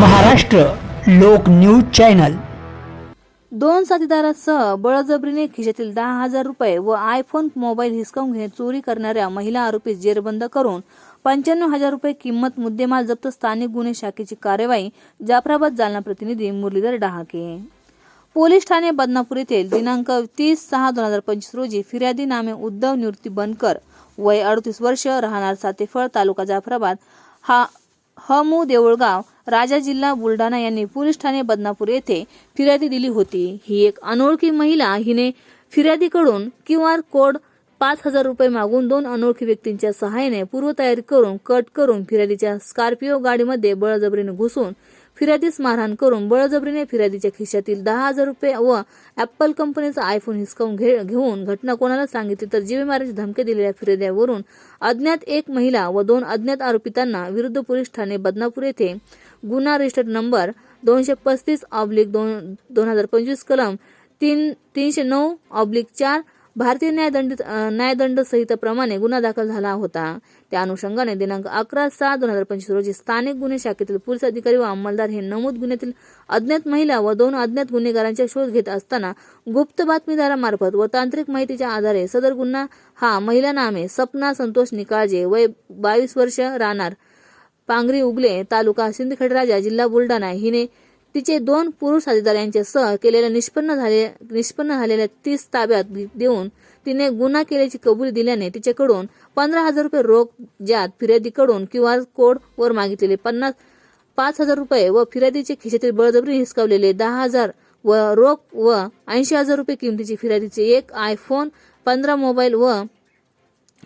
महाराष्ट्र लोक news channel. दोन साथीदारासह बळजबरीने खिशातील दहा हजार रुपये व आयफोन मोबाईल हिसकावून घेत चोरी करणाऱ्या महिला आरोपीस जेरबंद करून पंच्याण्णव हजार रुपये किंमत मुद्देमाल जप्त स्थानिक गुन्हे शाखेची कार्यवाही जाफराबाद जालना प्रतिनिधी मुरलीधर डहाके. पोलीस ठाणे बदनापूर येथील दिनांक तीस सहा दोन हजार पंचवीस रोजी फिर्यादी नामे उद्धव निवृत्ती बनकर वय अडतीस वर्ष राहणार सातेफळ तालुका जाफराबाद हा हमू देऊळगाव राजा जिल्हा बुलढाणा यांनी पोलीस ठाणे बदनापूर येथे फिर्यादी दिली होती. ही एक अनोळखी महिला हिने फिर्यादीकडून क्यू आर कोड पाच हजार रुपये मागून दोन अनोळखी व्यक्तींच्या सहाय्याने पूर्वतयारी करून कट करून फिर्यादीच्या स्कॉर्पिओ गाडीमध्ये बळजबरीने घुसून फिर्यादीस मारहाण करून बळजबरीने फिर्यादीच्या खिशातील दहा हजार रुपये व ऍपल कंपनीचा आयफोन हिसकावून घे- घेऊन घटना कोणाला सांगितली तर जीवे मारण्याची धमकी दिलेल्या फिर्याद्यावरून अज्ञात एक महिला व दोन अज्ञात आरोपितांना विरुद्ध पोलीस ठाणे बदनापूर येथे गुन्हा रजिस्टर्ड नंबर दोनशे पस्तीस ऑब्लिक दोन दोन हजार पंचवीस कलम तीन तीनशे नऊ ऑब्लिक चार भारतीय न्यायदंड न्यायदंड संहितेप्रमाणे गुन्हा दाखल झाला होता. त्या अनुषंगाने दिनांक अकरा सहा दोन हजार पंचवीस रोजी स्थानिक गुन्हे शाखेतील पोलीस अधिकारी व अंमलदार हे नमूद गुन्ह्यातील अज्ञात महिला व दोन अज्ञात गुन्हेगारांचा शोध घेत असताना गुप्त बातमीदारामार्फत व तांत्रिक माहितीच्या आधारे सदर गुन्हा हा महिला नामे सपना संतोष निकाळजे वय बावीस वर्ष राहणार. पांगरी उगले तालुका सिंदखेडराजा जिल्हा बुलढाणा हिने तिचे दोन पुरुष साथीदार यांच्यासह केलेल्या निष्पन्न झाले निष्पन्न झालेल्या तीस ताब्यात देऊन तिने गुन्हा केल्याची कबुली दिल्याने तिच्याकडून पंधरा हजार रुपये रोख ज्यात फिर्यादीकडून क्यू आर कोड वर मागितलेले पन्नास पाच हजार रुपये व फिर्यादीचे खिशातील बळजबरी हिसकावलेले दहा हजार व रोख व ऐंशी हजार रुपये किमतीची फिर्यादीचे एक आयफोन पंधरा मोबाईल व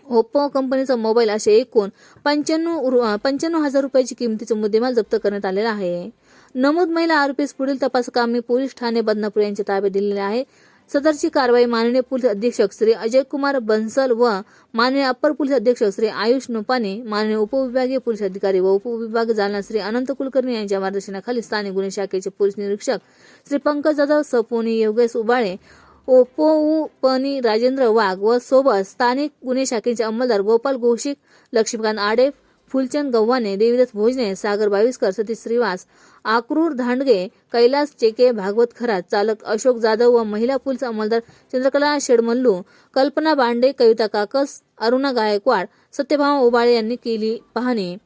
ओप्पो कंपनीचा मोबाईल असे एकूण पंच्याण्णव रु- पंच्याण्णव हजार रुपयाची किमतीचा मुद्देमाल जप्त करण्यात आलेला आहे. नमूद महिला आरोपीस पुढील तपासकामी पोलीस ठाणे बदनापूर यांच्या ताब्यात दिलेले आहे. सदरची कारवाई माननीय पोलीस अधीक्षक श्री अजय कुमार बन्सल व माननीय अप्पर पोलीस अधीक्षक श्री आयुष नुपाने माननीय उपविभागीय पोलीस अधिकारी व उपविभाग जालना श्री अनंत कुलकर्णी यांच्या मार्गदर्शनाखाली स्थानिक गुन्हे शाखेचे पोलीस निरीक्षक श्री पंकज जाधव सपोनी योगेश उबाळे ओपोपनी राजेंद्र वाघ व सोबत स्थानिक गुन्हे शाखेचे अंमलदार गोपाल गोशिक लक्ष्मीकांत आडे फुलचंद गव्हाणे देवीदास भोजने सागर बावीसकर सतीश श्रीवास आक्रूर धांडगे कैलास चेके भागवत खरात चालक अशोक जाधव व महिला पोलीस अंमलदार चंद्रकला शेडमल्लू कल्पना बांडे कविता काकस अरुणा गायकवाड सत्यभामा उबाळे यांनी केली पाहणी.